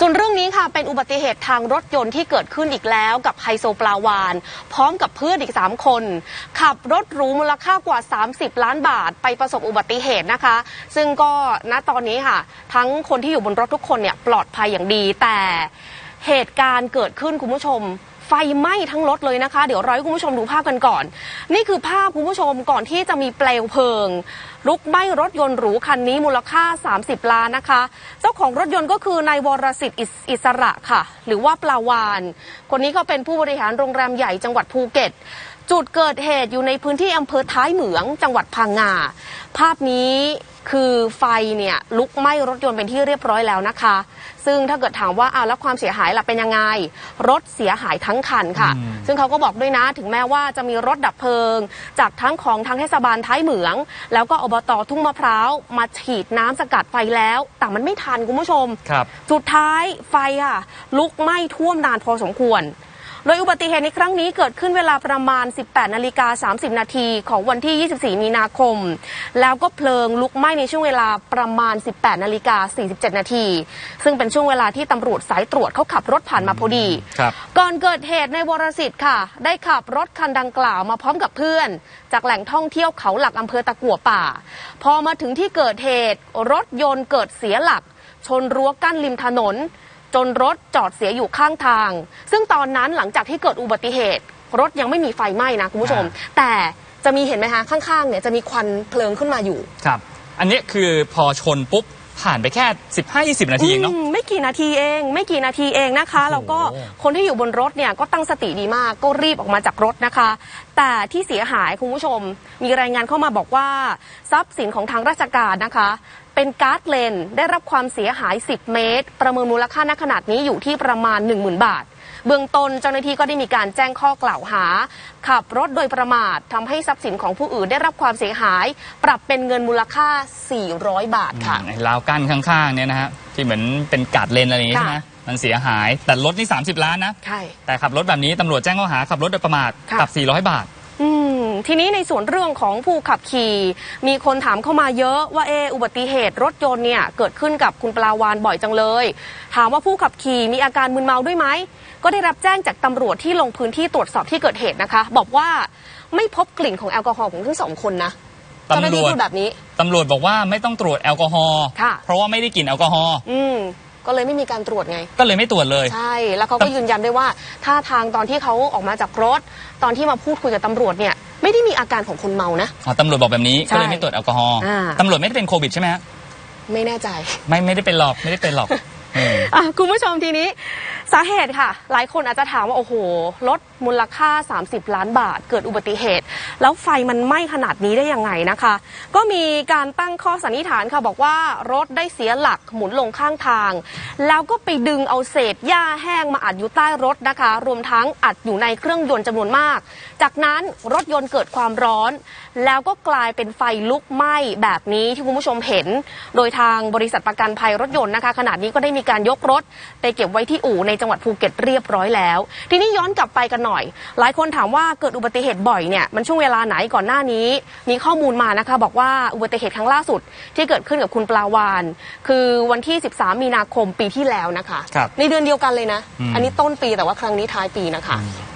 ส่วนเรื่องนี้ค่ะเป็นอุบัติเหตุทางรถยนต์ที่เกิดขึ้นอีกแล้วกับไฮโซปลาวาน พร้อมกับเพื่อนอีก 3 คน ขับรถหรูมูลค่ากว่า 30 ล้านบาท ไปประสบอุบัติเหตุนะคะ ซึ่งก็ณตอนนี้ค่ะ ทั้งคนที่อยู่บนรถทุกคนเนี่ยปลอดภัยอย่างดีแต่เหตุการณ์เกิดขึ้นคุณผู้ชม ฟไหม้ทั้งรถเลยนะคะ เดี๋ยวเราให้คุณผู้ชมดูภาพกันก่อน นี่คือภาพคุณผู้ชมก่อนที่จะมีเปลวเพลิง ลุกไหม้รถยนต์หรูคันนี้มูลค่า 30 ล้านนะคะ เจ้าของรถยนต์ก็คือนายวรสิทธิ์อิสระค่ะ หรือว่าปลาวาน คนนี้เขาเป็นผู้บริหารโรงแรมใหญ่จังหวัดภูเก็ต จุดเกิดเหตุอยู่ในพื้นที่อำเภอท้ายเหมืองจังหวัดพังงา ภาพนี้คือไฟเนี่ยลุกไหม้รถยนต์เป็นที่เรียบร้อยแล้วนะคะ ซึ่งถ้าเกิดถามว่าอ้าวแล้วความเสียหายล่ะเป็นยังไง รถเสียหายทั้งคันค่ะอืมซึ่งเขาก็บอกด้วยนะถึงแม้ว่าจะมีรถดับเพลิง จากทั้งของทางเทศบาลท้ายเหมือง แล้วก็อบตทุ่งมะพร้าวมาฉีดน้ำสกัดไฟแล้ว แต่มันไม่ทันคุณผู้ชมครับสุดท้ายไฟค่ะลุกไหม้ท่วมนานพอสมควร โดยอุบัติเหตุในครั้งนี้เกิดขึ้นเวลาประมาณ 18 นาฬิกา 30 นาทีของวันที่ 24 มีนาคม แล้วก็เพลิงลุกไหม้ในช่วงเวลาประมาณ 18 นาฬิกา 47 นาที ซึ่งเป็นช่วงเวลาที่ตำรวจสายตรวจเขาขับรถผ่านมาพอดีครับก่อนเกิดเหตุในวรสิทธิ์ค่ะ ได้ขับรถคันดังกล่าวมาพร้อมกับเพื่อน จากแหล่งท่องเที่ยวเขาหลักอำเภอตะกั่วป่า พอมาถึงที่เกิดเหตุรถยนต์เกิดเสียหลัก ชนรั้วกั้นริมถนน จนรถจอดเสียอยู่ข้างทาง ซึ่งตอนนั้นหลังจากที่เกิดอุบัติเหตุ รถยังไม่มีไฟไหม้นะคุณผู้ชม แต่จะมีเห็นไหมคะข้างๆเนี่ยจะมีควันเพลิงขึ้นมาอยู่ ครับ อันนี้คือพอชนปุ๊บ ผ่านไปแค่ 15-20 นาทีเองเนาะ อืมไม่กี่นาทีเอง ไม่กี่นาทีเองนะคะโอ้โหแล้วก็คนที่อยู่บนรถเนี่ยก็ตั้งสติดีมาก ก็รีบออกมาจากรถนะคะ แต่ที่เสียหายคุณผู้ชม มีรายงานเข้ามาบอกว่า ทรัพย์สินของทางราชการนะคะ เป็นการ์ดเลนได้รับความเสียหาย 10 เมตร ประเมินมูลค่าณขนาดนี้อยู่ที่ประมาณ 10,000 บาท เบื้องต้นเจ้าหน้าที่ก็ได้มีการแจ้งข้อกล่าวหา ขับรถโดยประมาททำให้ทรัพย์สินของผู้อื่นได้รับความเสียหาย ปรับเป็นเงินมูลค่า 400 บาทค่ะไอ้ราวกั้นข้างๆเนี่ยนะฮะที่เหมือนเป็นกาดเลนอะไรอย่างงี้ค่ะใช่ไหมมันเสียหายแต่รถนี่ 30 ล้านนะใช่แต่ขับรถแบบนี้ตำรวจแจ้งข้อหาขับรถโดยประมาทค่ะปรับ 400 บาทอืมทีนี้ในส่วนเรื่องของผู้ขับขี่ มีคนถามเข้ามาเยอะว่าเอออุบัติเหตุรถยนต์เนี่ยเกิดขึ้นกับคุณปลาวานบ่อยจังเลย ถามว่าผู้ขับขี่มีอาการมึนเมาด้วยไหม ก็ได้รับแจ้งจากตำรวจที่ลงพื้นที่ตรวจสอบที่เกิดเหตุนะคะ บอกว่าไม่พบกลิ่นของแอลกอฮอล์ของทั้งสองคนนะเจ้าหน้าที่ตำรวจพูดแบบนี้ตำรวจบอกว่าไม่ต้องตรวจแอลกอฮอล์ค่ะเพราะว่าไม่ได้กลิ่นแอลกอฮอล์อืมก็เลยไม่มีการตรวจไง ก็เลยไม่ตรวจเลย ใช่ แล้วเขาก็ยืนยันด้วยว่าท่าทางตอนที่เขาออกมาจากรถ ตอนที่มาพูดคุยกับตำรวจเนี่ยไม่ได้มีอาการของคนเมานะอ๋อตำรวจบอกแบบนี้ใช่ก็เลยไม่ตรวจแอลกอฮอล์อ่าตำรวจไม่ได้เป็นโควิดใช่ไหมฮะไม่แน่ใจ ไม่ไม่ได้เป็นหรอกไม่ได้เป็นหรอกเอออะคุณผู้ชมทีนี้ สาเหตุค่ะ หลายคนอาจจะถามว่า โอ้โห รถ มูลค่า 30 ล้านบาท เกิดอุบัติเหตุ แล้วไฟมันไหม้ขนาดนี้ได้ยังไงนะคะ ก็มีการตั้งข้อสันนิษฐานค่ะบอกว่ารถได้เสียหลักหมุนลงข้างทาง แล้วก็ไปดึงเอาเศษหญ้าแห้งมาอัดอยู่ใต้รถนะคะ รวมทั้งอัดอยู่ในเครื่องยนต์จำนวนมาก จากนั้นรถยนต์เกิดความร้อน แล้วก็กลายเป็นไฟลุกไหม้แบบนี้ที่คุณผู้ชมเห็น โดยทางบริษัทประกันภัยรถยนต์นะคะขณะนี้ก็ได้มีการยกรถ ไปเก็บไว้ที่อู่ในจังหวัดภูเก็ตเรียบร้อยแล้ว ทีนี้ย้อนกลับไปกันหน่อยหลายคนถามว่าเกิดอุบัติเหตุบ่อยเนี่ยมันช่วงเวลาไหนก่อนหน้านี้ มีข้อมูลมานะคะ บอกว่าอุบัติเหตุครั้งล่าสุดที่เกิดขึ้นกับคุณปลาวานคือวันที่ 13 มีนาคมปีที่แล้วนะคะครับในเดือนเดียวกันเลยนะอืมอันนี้ต้นปีแต่ว่าครั้งนี้ท้ายปีนะคะอืม